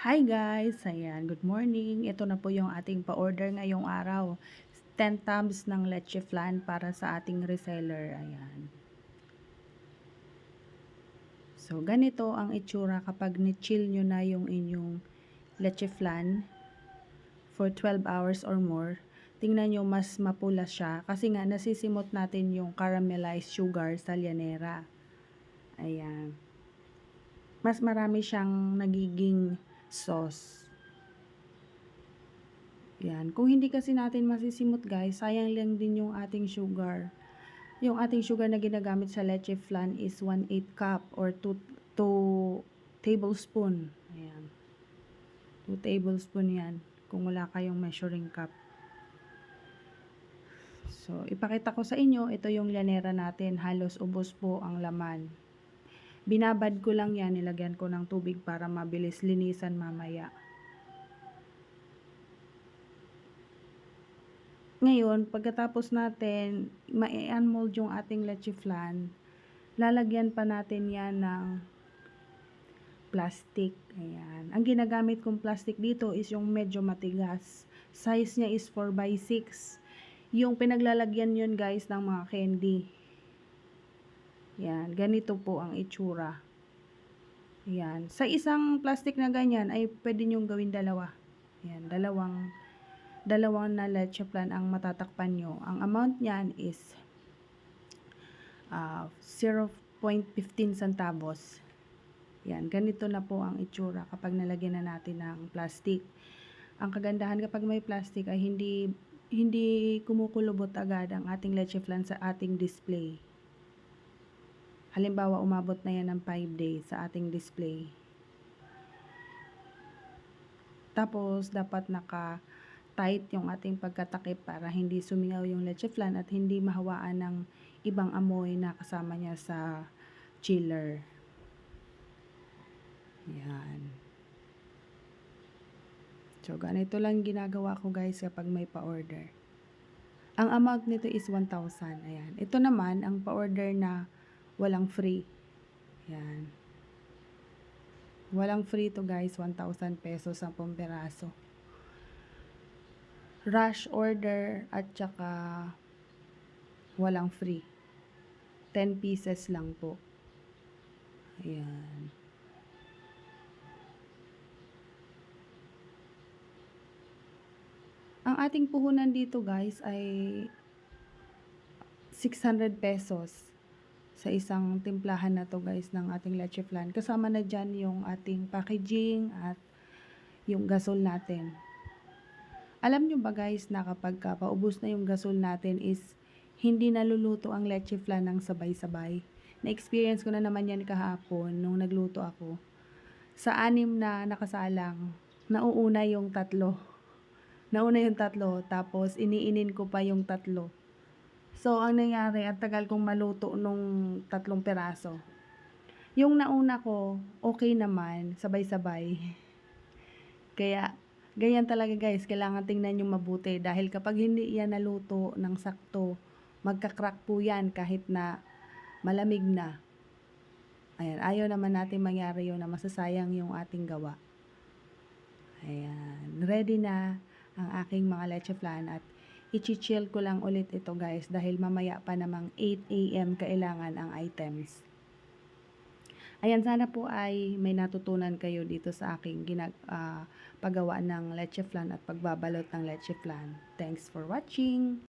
Hi guys! Ayan, good morning. Ito na po yung ating pa-order ngayong araw. 10 tubs ng leche flan para sa ating reseller. Ayan. So, ganito ang itsura kapag ni-chill nyo na yung inyong leche flan for 12 hours or more. Tingnan nyo, mas mapula siya. Kasi nga, nasisimot natin yung caramelized sugar sa llanera. Ayan. Mas marami siyang nagiging sauce. Yan. Kung hindi kasi natin masisimot guys, sayang lang din yung ating sugar. Yung ating sugar na ginagamit sa leche flan is 1/8 cup or 2 2 tablespoon. Ayan. 2 tablespoon yan. Kung wala kayong measuring cup. So, ipakita ko sa inyo, ito yung llanera natin. Halos ubos po ang laman. Binabad ko lang yan, nilagyan ko ng tubig para mabilis linisan mamaya. Ngayon, pagkatapos natin ma-unmold yung ating leche flan, lalagyan pa natin yan ng plastic. Ayan. Ang ginagamit kong plastic dito is yung medyo matigas. Size niya is 4x6. Yung pinaglalagyan yun guys ng mga candy. Yan, ganito po ang itsura. Yan. Sa isang plastic na ganyan ay pwede nyong gawin dalawa. Yan, dalawang dalawang na leche plan ang matatakpan nyo. Ang amount niyan is uh, 0.15 centavos. Yan, ganito na po ang itsura kapag nalagyan na natin ng plastic. Ang kagandahan kapag may plastic ay hindi hindi kumukulubot agad ang ating leche flan sa ating display. Halimbawa, umabot na yan ng 5 days sa ating display. Tapos, dapat naka-tight yung ating pagkatakip para hindi sumingaw yung leche flan at hindi mahawaan ng ibang amoy na kasama niya sa chiller. Yan. So, ganito lang ginagawa ko guys kapag may pa-order. Ang amount nito is 1,000. Ayan. Ito naman, ang pa-order na Walang free. Yan. Walang free to guys. 1,000 pesos ang peraso. Rush order at saka walang free. 10 pieces lang po. Ayan. Ang ating puhunan dito guys ay 600 pesos sa isang timplahan na to guys ng ating leche flan. Kasama na dyan yung ating packaging at yung gasol natin. Alam nyo ba guys na kapag ka, paubos na yung gasol natin is hindi naluluto ang leche flan ng sabay-sabay. Na-experience ko na naman yan kahapon nung nagluto ako. Sa anim na nakasalang, nauuna yung tatlo. Nauna yung tatlo, tapos iniinin ko pa yung tatlo So, ang nangyari, at tagal kong maluto nung tatlong peraso. Yung nauna ko, okay naman, sabay-sabay. Kaya, ganyan talaga guys, kailangan tingnan yung mabuti. Dahil kapag hindi yan naluto ng sakto, magkakrak po yan kahit na malamig na. Ayan, ayaw naman natin mangyari yun na masasayang yung ating gawa. Ayan, ready na ang aking mga leche flan at i-chill ko lang ulit ito guys dahil mamaya pa namang 8am kailangan ang items. Ayan, sana po ay may natutunan kayo dito sa aking ginag, uh, paggawa ng leche flan at pagbabalot ng leche flan. Thanks for watching!